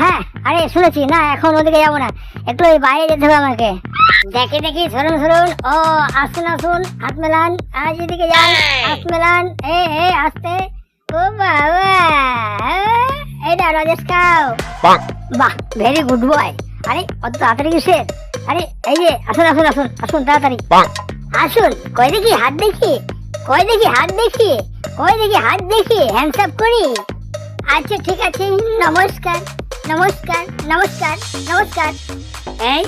হ্যাঁ আরে শুনেছি। না এখন ওদিকে যাব না। একটু ওই বাইরে যেতে হবে আমাকে। দেখি দেখি সরুন সরুন ও আসুন আসুন। হাত মেলান আজ এদিকে যান। হাত মেলান এ এ আসতে। ও বাবা। রাজেশ খাও বাহ। ভেরি গুড বয় আরে অত তাড়াতাড়ি কিসে আরে এই যে আসুন আসুন আসুন আসুন তাড়াতাড়ি। আসুন কই দেখি হাত দেখি। কই দেখি হাত দেখি। কই দেখি হাত দেখি। হ্যান্ডস আপ করি। আচ্ছা ঠিক আছে নমস্কার। নমস্কার নমস্কার নমস্কার। এই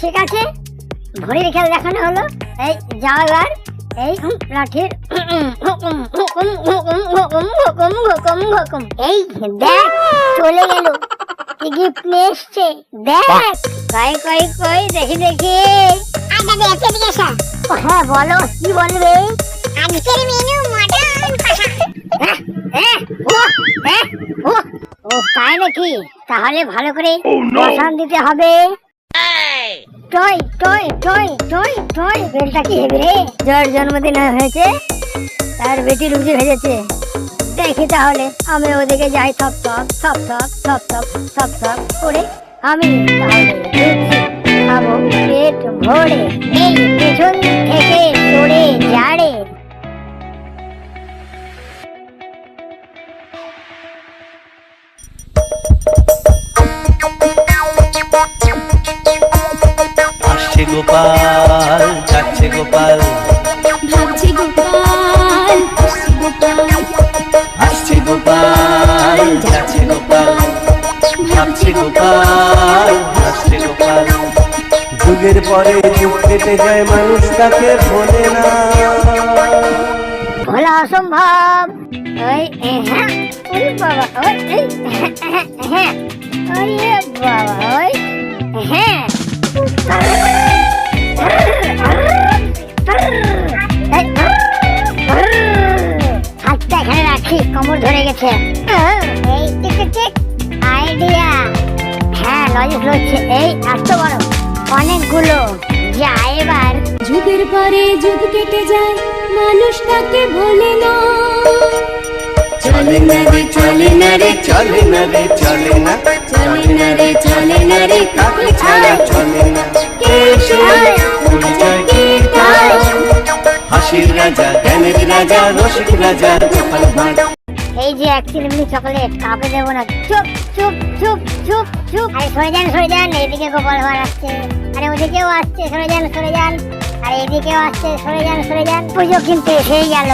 ঠিক আছে ঘড়ির খেল দেখানো হলো। এই যাও এবার। এই লাঠির এই দেখ চলে গেল। কি গিফট নিয়ে এসছে? দেখ। কই কই কই দেখি দেখি। দাদা এসে দিকে হ্যাঁ বলো কি বলবে আজকের মেনু মটন কষা হ্যাঁ, হ্যাঁ, ও, হ্যাঁ, ও, ও তাই নাকি তাহলে ভালো করে বসান দিতে হবে টয় টয় টয় টয় টয় বেলটা কি হেবি রে যার জন্মদিন হয়েছে তার বেটি রুজি ভেজেছে দেখি তাহলে আমি ওদিকে যাই থপ থপ থপ থপ থপ থপ থপ করে আমি তাহলে ভরে এই পেছন থেকে সরে যাড়ে আসছে গোপাল যাচ্ছে গোপাল। ভাবছি গোপাল আসছে গোপাল। আসছে গোপাল যাচ্ছে গোপাল। ভাবছে গোপাল। যুগের পরে যুগ কেটে যায় মানুষ তাকে ভোলে না। ভোলা অসম্ভব। ওই হ্যাঁ হ্যাঁ, হ্যাঁ, হাতটা এখানে রাখি কোমর ধরে গেছে। এই টিক আইডিয়া। হ্যাঁ লজিক হচ্ছে এই এত বড়। অনেকগুলো। যা এবার। যুগের পরে যুগ কেটে যায় মানুষ তাকে ভোলে না। চলে না রে চলে না রে চলে না রে চলে না। চলে না রে চলে না রে কাকে ছাড়া? চলে না। এসো পরিচয় গীতায় হাসির রাজা জ্ঞানের রাজা রসিক রাজা গোপাল ভাঁড়। এই যে এক চিলিমিলি চকলেট কাউকে দেবো না। চুপ চুপ চুপ চুপ চুপ। আরে সরে যান সরে যান এদিকে গোপাল ভাঁড় আসছে। আরে ওদিকেও আসছে, সরে যান সরে যান। আর এদিকেও আসছে, সরে যান সরে যান। পুজো কিন্তু এসেই গেল।